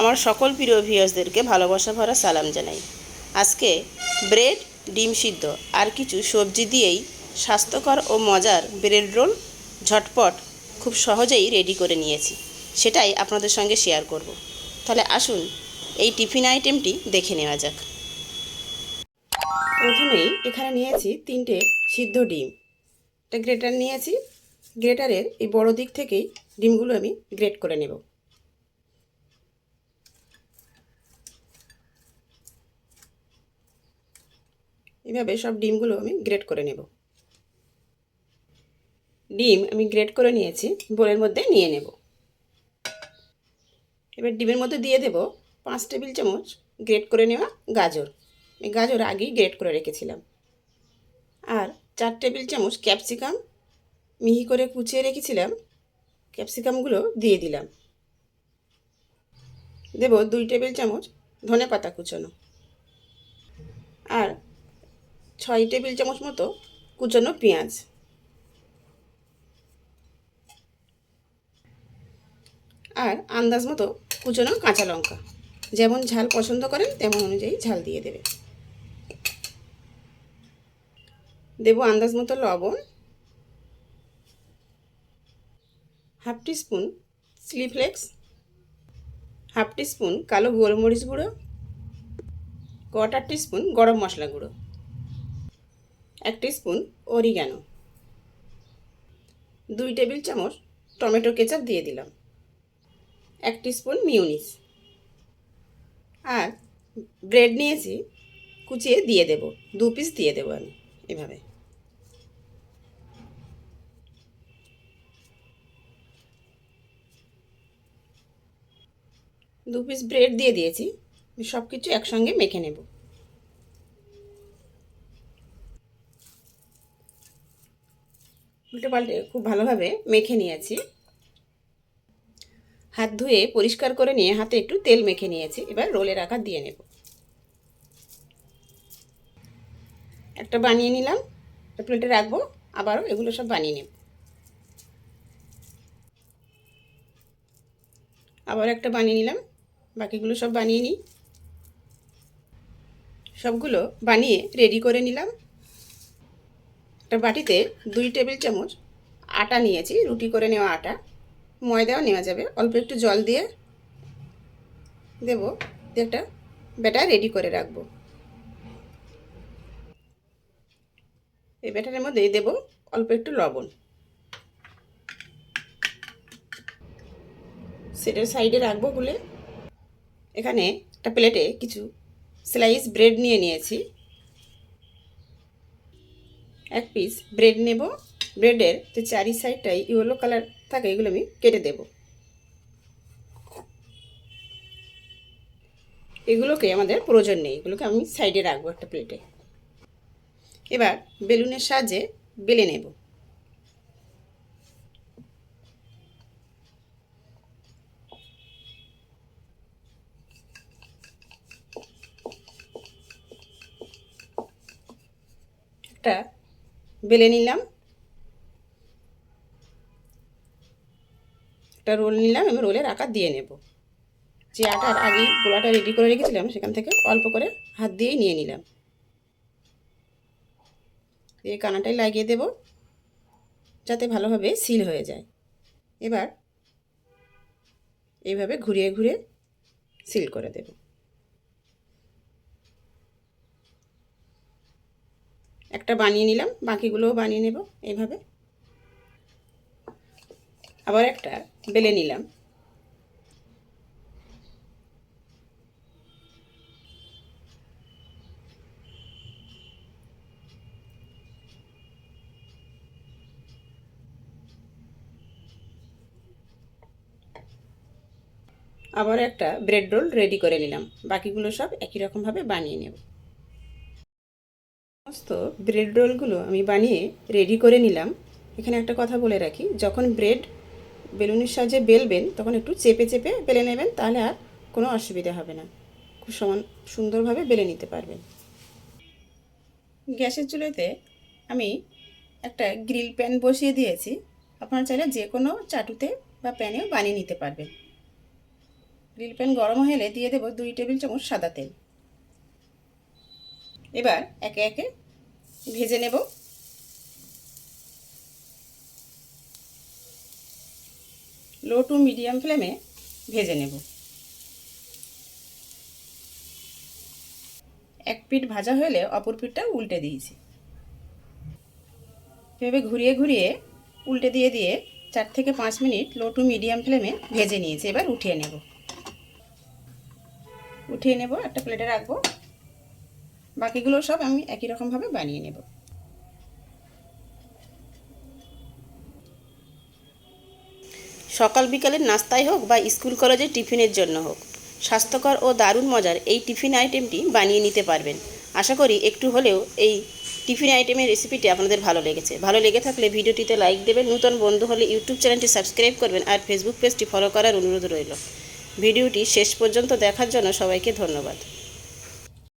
আমার সকল প্রিয় ভিউয়ার্সদেরকে ভালোবাসা ভরা সালাম জানাই। আজকে ব্রেড, ডিম সিদ্ধ আর কিছু সবজি দিয়েই স্বাস্থ্যকর ও মজার ব্রেড রোল ঝটপট খুব সহজেই রেডি করে নিয়েছি। সেটাই আপনাদের সঙ্গে শেয়ার করব। তাহলে আসুন, এই টিফিন আইটেমটি দেখে নেওয়া যাক। প্রথমেই এখানে নিয়েছি তিনটে সিদ্ধ ডিম। একটা গ্রেটার নিয়েছি। গ্রেটারের এই বড় দিক থেকেই ডিমগুলো আমি গ্রেট করে নেব। এভাবে সব ডিমগুলো আমি গ্রেট করে নেব। ডিম আমি গ্রেট করে নিয়েছি, বোলের মধ্যে নিয়ে নেব। এবার ডিমের মধ্যে দিয়ে দেব পাঁচ টেবিল চামচ গ্রেট করে নেওয়া গাজর। এই গাজর আগেই গ্রেট করে রেখেছিলাম। আর চার টেবিল চামচ ক্যাপসিকাম মিহি করে কুচিয়ে রেখেছিলাম, ক্যাপসিকামগুলো দিয়ে দিলাম। দেব দুই টেবিল চামচ ধনে পাতা কুচোনো। আর ছয় টেবিল চামচ মতো কুচানো পেঁয়াজ। আর আন্দাজ মতো কুচনো কাঁচা লঙ্কা। যেমন ঝাল পছন্দ করেন, তেমন অনুযায়ী ঝাল দিয়ে দেবে। দেব আন্দাজ মতো লবণ। Half teaspoon chilli flakes. Half teaspoon কালো গোলমরিচ গুঁড়ো। কোয়াটার টিস্পুন গরম মশলা গুঁড়ো। এক টিস্পুন অরিগ্যানো দুই টেবিল চামচ টমেটো কেচাপ দিয়ে দিলাম। এক টিস্পুন মিউনিস। আর ব্রেড নিয়েছি, কুচিয়ে দিয়ে দেব। দু পিস দিয়ে দেবো আমি এভাবে। দু পিস ব্রেড দিয়ে দিয়েছি। সব কিছু একসঙ্গে মেখে নেব। উল্টে পাল্টে খুব ভালোভাবে মেখে নিয়েছি। হাত ধুয়ে পরিষ্কার করে নিয়ে হাতে একটু তেল মেখে নিয়েছি। এবার রোলের আকার দিয়ে নেব। একটা বানিয়ে নিলাম প্লেটে রাখব, আবারও এগুলো সব বানিয়ে নেব। আবার একটা বানিয়ে নিলাম, বাকিগুলো সব বানিয়ে নিই। সবগুলো বানিয়ে রেডি করে নিলাম। একটা বাটিতে দুই টেবিল চামচ আটা নিয়েছি, রুটি করে নেওয়া আটা। ময়দাও নেওয়া যাবে। অল্প একটু জল দিয়ে দেব। একটা ব্যাটার রেডি করে রাখব। এই ব্যাটারের মধ্যে দেব অল্প একটু লবণ। সেটার সাইডে রাখব গুলে। এখানে একটা প্লেটে কিছু স্লাইস ব্রেড নিয়ে নিয়েছি। এক পিস ব্রেড নেব। ব্রেডের যে চারি সাইডটাই ইয়েলো কালার থাকে, এগুলো আমি কেটে দেব। এগুলোকে আমাদের প্রয়োজন নেই, এগুলোকে আমি সাইডে রাখব একটা প্লেটে এবার বেলুনের সাহায্যে বেলে নেব। একটা বেলে নিলাম। একটা রোল নিলাম এবং রোলের আকার দিয়ে নেব। যে আটার আগেই গোলাটা রেডি করে রেখেছিলাম, সেখান থেকে অল্প করে হাত দিয়েই নিয়ে নিলাম। এই কানাটাই লাগিয়ে দেব, যাতে ভালোভাবে সিল হয়ে যায়। এবার এইভাবে ঘুরিয়ে ঘুরিয়ে সিল করে দেব। একটা বানিয়ে নিলাম, বাকিগুলোও বানিয়ে নেব এইভাবে। আবার একটা বেলে নিলাম। আবার একটা ব্রেড রোল রেডি করে নিলাম। বাকিগুলো সব একই রকমভাবে বানিয়ে নেব। সমস্ত ব্রেড রোলগুলো আমি বানিয়ে রেডি করে নিলাম। এখানে একটা কথা বলে রাখি, যখন ব্রেড বেলুনের সাহায্যে বেলবেন, তখন একটু চেপে চেপে বেলে নেবেন, তাহলে আর কোনো অসুবিধা হবে না। খুব সমান সুন্দরভাবে বেলে নিতে পারবেন। গ্যাসের চুলোতে আমি একটা গ্রিল প্যান বসিয়ে দিয়েছি। আপনারা চাইলে যে কোনো চাটুতে বা প্যানেও বানিয়ে নিতে পারবেন। গ্রিল প্যান গরম হলে দিয়ে দেবো দুই টেবিল চামচ সাদা তেল। এবার একে একে ভেজে নেব। লো টু মিডিয়াম ফ্লেমে ভেজে নেব। এক পিঠ ভাজা হলে অপর পিঠটা উল্টে দিয়েছি। এভাবে ঘুরিয়ে ঘুরিয়ে উল্টে দিয়ে দিয়ে চার থেকে পাঁচ মিনিট লো টু মিডিয়াম ফ্লেমে ভেজে নিয়েছি। এবার উঠিয়ে নেব। উঠিয়ে নেব, একটা প্লেটে রাখব। বাকিগুলো সব আমি একই রকমভাবে বানিয়ে নেব। সকাল বিকালের নাস্তায় হোক বা স্কুল কলেজের টিফিনের জন্য হোক, স্বাস্থ্যকর ও দারুণ মজার এই টিফিন আইটেমটি বানিয়ে নিতে পারবেন। আশা করি একটু হলেও এই টিফিন আইটেমের রেসিপিটি আপনাদের ভালো লেগেছে। ভালো লেগে থাকলে ভিডিওটিতে লাইক দেবেন, নূতন বন্ধু হলে ইউটিউব চ্যানেলটি সাবস্ক্রাইব করবেন আর ফেসবুক পেজটি ফলো করার অনুরোধ রইল। ভিডিওটি শেষ পর্যন্ত দেখার জন্য সবাইকে ধন্যবাদ।